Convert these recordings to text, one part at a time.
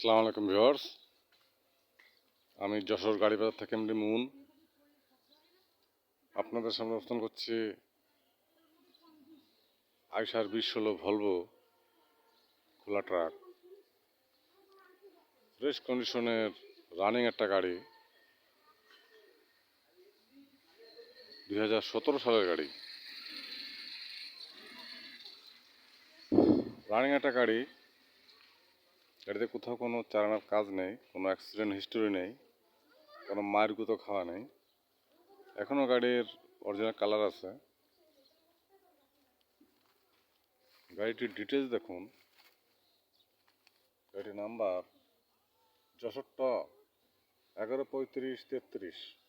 আসসালামু আলাইকুম ভিউয়ার্স। আমি যশোর গাড়ি বাজার থেকে এমডি মুন। আপনাদের সামনে অবস্থান করছি আইসার বিশ ষোলো ভলভো খোলা ট্রাক। ফ্রেশ কন্ডিশনের রানিং একটা গাড়ি। দুই হাজার সতেরো সালের গাড়ি। রানিং একটা গাড়ি। গাড়িতে কোথাও কোনো চালানোর কাজ নেই, কোনো অ্যাক্সিডেন্ট হিস্টোরি নেই, কোনো মায়ের গুঁতো খাওয়া নেই। এখনও গাড়ির অরিজিনাল কালার আছে। গাড়িটির ডিটেলস দেখুন। গাড়ির নাম্বার যশোর এগারো পঁয়ত্রিশ তেত্রিশ।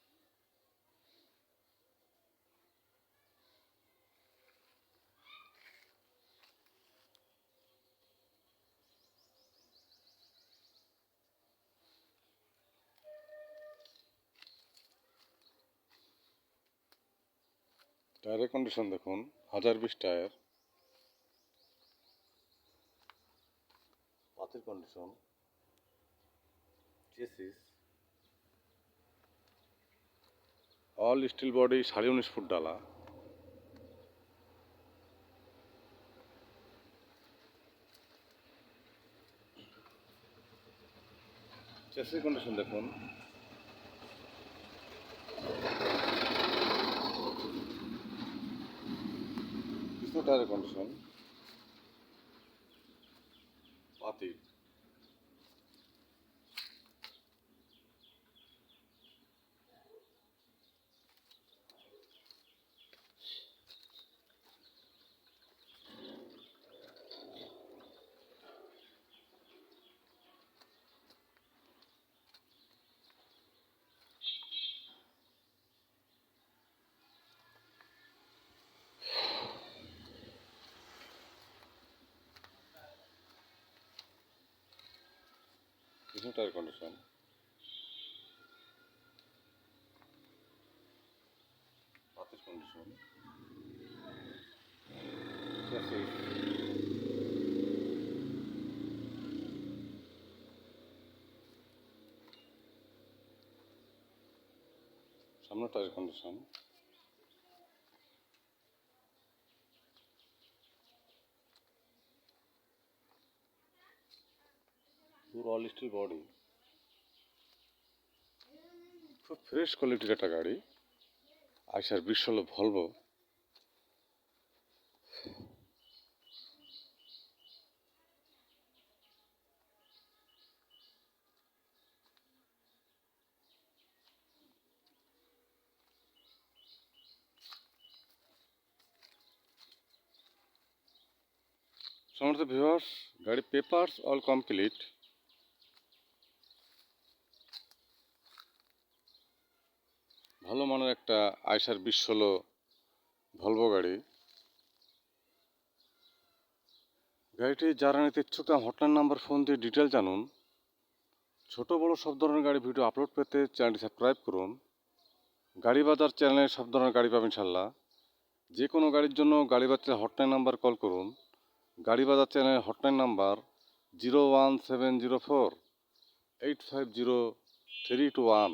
টায়ারের কন্ডিশন দেখুন হাজার বিশ tyre. পাতির condition chassis all steel body সাড়ে উনিশ ফুট ডালা। চেসির কন্ডিশন দেখুন। পিছনে টায়ারের কন্ডিশন পাতি পিছনে টায়ার কন্ডিশন পাতির কন্ডিশন সামনে টায়ার কন্ডিশন পুরো অল স্টিল বডি খুব ফ্রেশ কোয়ালিটির একটা গাড়ি। আইসার বিশ ষোলো ভলভো সমস্ত ভিউয়ার্স গাড়ি পেপারস অল কমপ্লিট ভালো মানের একটা আইসার বিশ ষোলো ভলভো গাড়ি। গাড়িটি যারা নিতে ইচ্ছুক হটলাইন নাম্বার ফোন দিয়ে ডিটেল জানুন। ছোট বড় সব ধরনের গাড়ি ভিডিও আপলোড পেতে চ্যানেলটি সাবস্ক্রাইব করুন। গাড়ি বাজার চ্যানেলে সব ধরনের গাড়ি পাবেন ইনশাল্লাহ যে কোনো গাড়ির জন্য গাড়ি বাজার হটলাইন নাম্বার কল করুন। গাড়ি বাজার চ্যানেলের hotline number zero one seven zero four eight five zero three two one